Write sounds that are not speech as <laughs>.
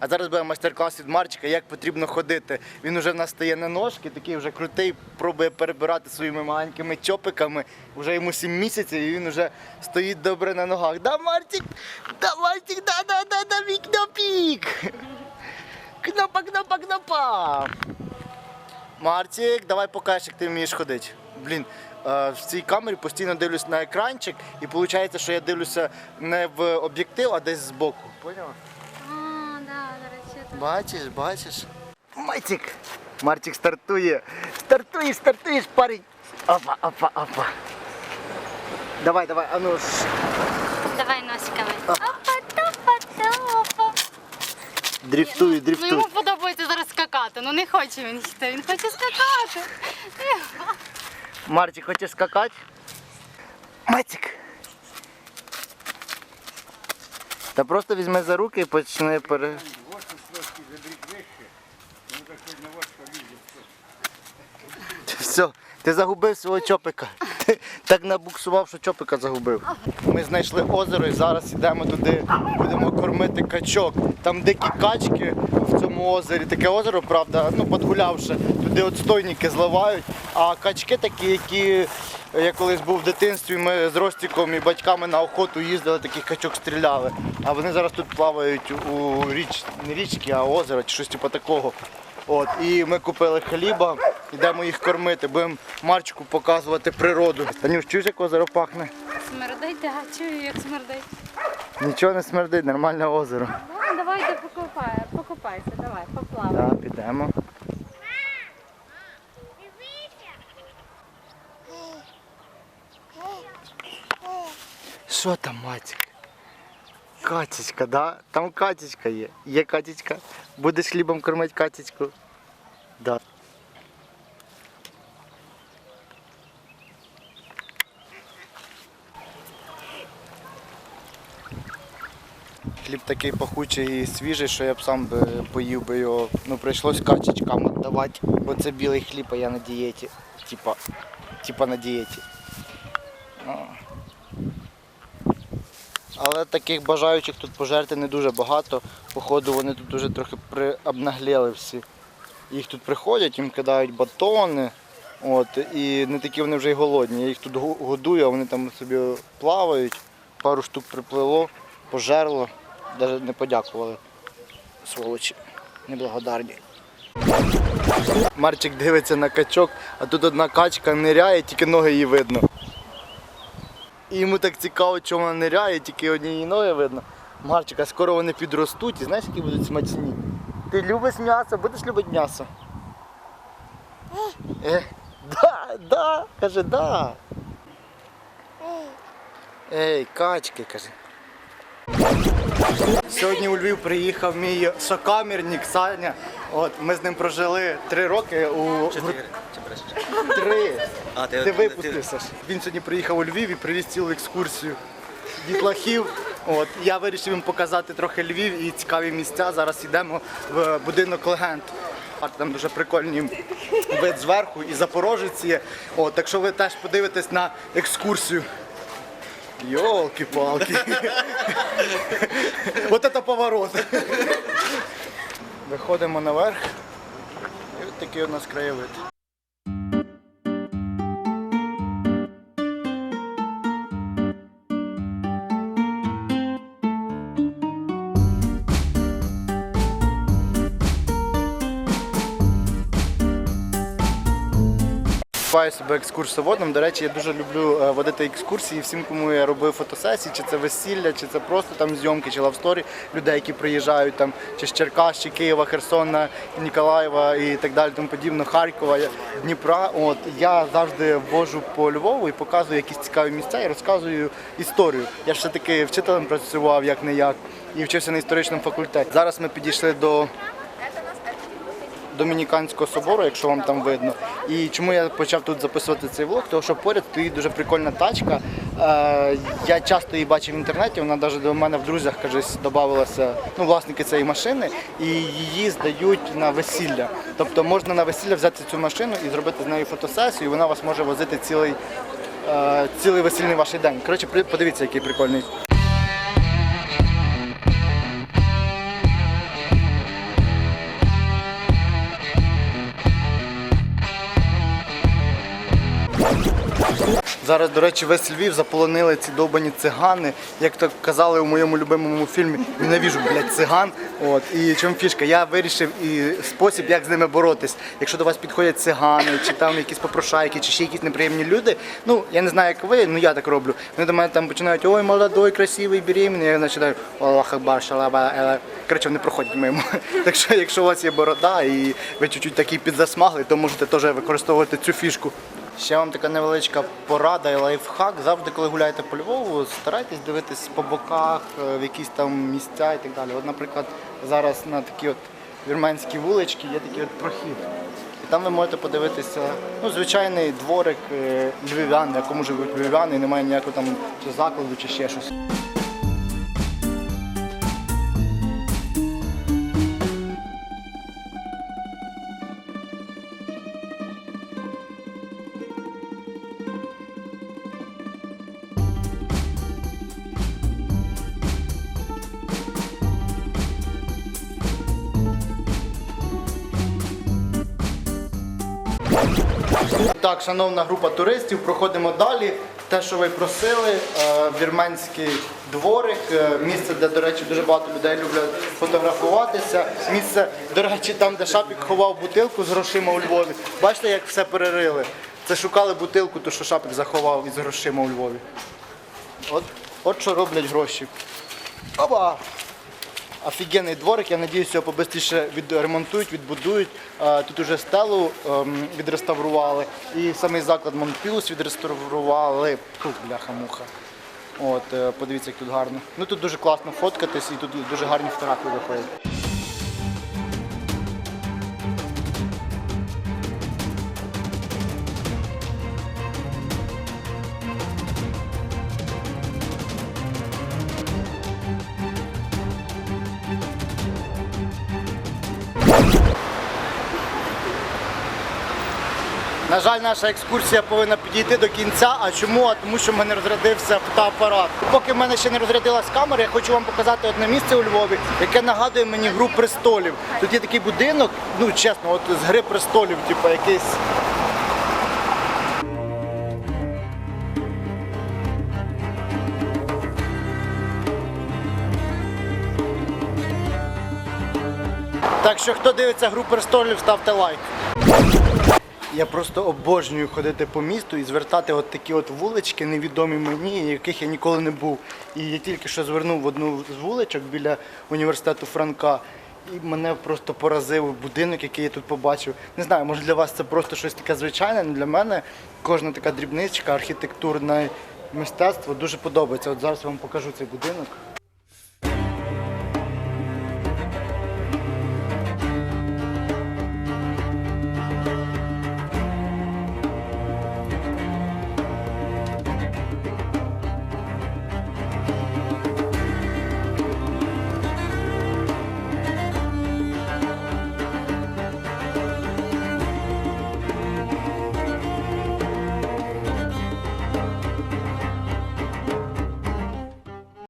А зараз буде майстер-клас від Марчика, як потрібно ходити. Він вже в нас стає на ножки, такий вже крутий, пробує перебирати своїми маленькими чопиками. Вже йому 7 місяців і він вже стоїть добре на ногах. Да, Марчик? Да, Марчик, да, да, да, да, мій кнопік. Кнопа, кнопа, кнопа. Мартік, давай покажеш, як ти вмієш ходити. Блін, е, в цій камері постійно дивлюсь на екранчик, і виходить, що я дивлюся не в об'єктив, а десь збоку. Поняла? А, да, до речі, я Бачиш, бачиш. Мартік. Мартік стартує. Стартуєш, стартуєш, парень. Опа, опа, опа. Давай, давай, а ну ж. Давай носиками. Опа, топа, топа. Дрифтуй, Ну дрифтуй. йому подобається зараз скакати. Ну не хоче він йти, він хоче скакати. Мартік, хочеш скакати? Мартік. Та просто візьми за руки і почни пере. Все, ти загубив свого чопика. Ти так набуксував, що чопика загубив. Ми знайшли озеро і зараз йдемо туди, будемо кормити качок. Там дикі качки в цьому озері. Таке озеро, правда, ну подгулявши, туди отстойники зливають. А качки такі, які я колись був в дитинстві, ми з Ростіком і батьками на охоту їздили, таких качок стріляли. А вони зараз тут плавають у річ, не річки, а озеро чи щось типу такого. От, і ми купили хліба, йдемо їх кормити, будемо Марчику показувати природу. Танюш, чуєш, як озеро пахне? Смердить, да, чую, як смердить. Нічого не смердить, нормальне озеро. Ну, давай ти покупай, покупайся, давай, поплавай. Так, підемо. Що там, Матік? Катечка, да? Там катечка є. Є катечка. Будеш хлібом кормити катечку? Да. Хліб такий пахучий і свіжий, що я б сам би поїв би його. Ну прийшлось качечкам віддавати, бо це білий хліб, а я на дієті. Типа, типа на дієті. Але таких бажаючих тут пожерти не дуже багато. Походу вони тут вже трохи приобнагліли всі. Їх тут приходять, їм кидають батони. От, і не такі вони вже й голодні. Я їх тут го- годую, а вони там собі плавають. Пару штук приплило, пожерло, навіть не подякували. Сволочі, неблагодарні. Марчик дивиться на качок, а тут одна качка ниряє, тільки ноги її видно. І йому так цікаво, чому вона ниряє, тільки одні її ноги видно. Марчик, а скоро вони підростуть і знаєш, які будуть смачні. Ти любиш м'ясо, будеш любити м'ясо? Е, да, да, каже, да. Ей, качки, каже. Сьогодні у Львів приїхав мій сокамерник Саня. От, ми з ним прожили три роки у Три. А, ти- ти ти- випустився. ж. Він сьогодні приїхав у Львів і привіз цілу екскурсію дітлахів. От, я вирішив їм показати трохи Львів і цікаві місця. Зараз йдемо в будинок легенд. А Там дуже прикольний вид зверху і запорожець є. От, так що ви теж подивитесь на екскурсію. Йолки-палки. <laughs> Вот это поворот. Виходимо наверх. І от такий у нас краєвид. Вважаю себе екскурсоводом. До речі, я дуже люблю е, водити екскурсії всім, кому я робив фотосесії, чи це весілля, чи це просто там зйомки, чи лавсторі людей, які приїжджають там, чи з Черкас, чи Києва, Херсона, Ніколаєва і так далі, тому подібно, Харкова, Дніпра. От я завжди вожу по Львову і показую якісь цікаві місця і розказую історію. Я все таки вчителем працював як не як і вчився на історичному факультеті. Зараз ми підійшли до Домініканського собору, якщо вам там видно. І чому я почав тут записувати цей влог? Тому що поряд стоїть дуже прикольна тачка. Е, я часто її бачив в інтернеті, вона навіть до мене в друзях кажись, додавалася ну, власники цієї машини, і її здають на весілля. Тобто можна на весілля взяти цю машину і зробити з нею фотосесію, і вона вас може возити цілий, е, цілий весільний ваш день. Коротше, подивіться, який прикольний. Зараз, до речі, весь Львів заполонили ці довбані цигани. Як то казали у моєму любимому фільмі, ненавіжу, блядь, циган. От. І чому фішка? Я вирішив і спосіб, як з ними боротись. Якщо до вас підходять цигани, чи там якісь попрошайки, чи ще якісь неприємні люди, ну я не знаю, як ви, ну я так роблю. Вони до мене там починають, ой, молодой, красивий, беременний. Я починаю, Аллах Акбар, шалаба. е». Коротше, вони проходять мимо. <laughs> Так що, якщо у вас є борода і ви чуть-чуть такий підзасмагли, то можете теж використовувати цю фішку. Ще вам така невеличка порада і лайфхак. Завжди, коли гуляєте по Львову, старайтесь дивитись по боках, е, в якісь там місця і так далі. От, наприклад, зараз на такі от вірменські вулички є такий от прохід. І там ви можете подивитися, ну, звичайний дворик е, львів'ян, якому живуть львів'яни, і немає ніякого там чи закладу, чи ще щось. Так, шановна група туристів, проходимо далі. Те, що ви просили, е, вірменський дворик, е, місце, де, до речі, дуже багато людей люблять фотографуватися. Місце, до речі, там, де Шапік ховав бутилку з грошима у Львові. Бачите, як все перерили. Це шукали бутилку, ту, що Шапік заховав із грошима у Львові. От, от що роблять гроші. Оба! Офігенний дворик, я сподіваюся, його побистріше відремонтують, відбудують. Тут уже стелу ем, відреставрували і самий заклад Монпілус відреставрували. Тут бляха-муха. От, е, подивіться, як тут гарно. Ну тут дуже класно фоткатись і тут дуже гарні фотографії виходять. На жаль, наша екскурсія повинна підійти до кінця. А чому? А тому що в мене розрядився фотоапарат. Поки в мене ще не розрядилась камера, я хочу вам показати одне місце у Львові, яке нагадує мені гру престолів. Тут є такий будинок, ну чесно, от з гри престолів, типу якийсь. Так що хто дивиться гру престолів, ставте лайк. Я просто обожнюю ходити по місту і звертати от такі от вулички, невідомі мені, яких я ніколи не був. І я тільки що звернув в одну з вуличок біля університету Франка. І мене просто поразив будинок, який я тут побачив. Не знаю, може для вас це просто щось таке звичайне, але для мене кожна така дрібничка, архітектурне мистецтво дуже подобається. От зараз я вам покажу цей будинок.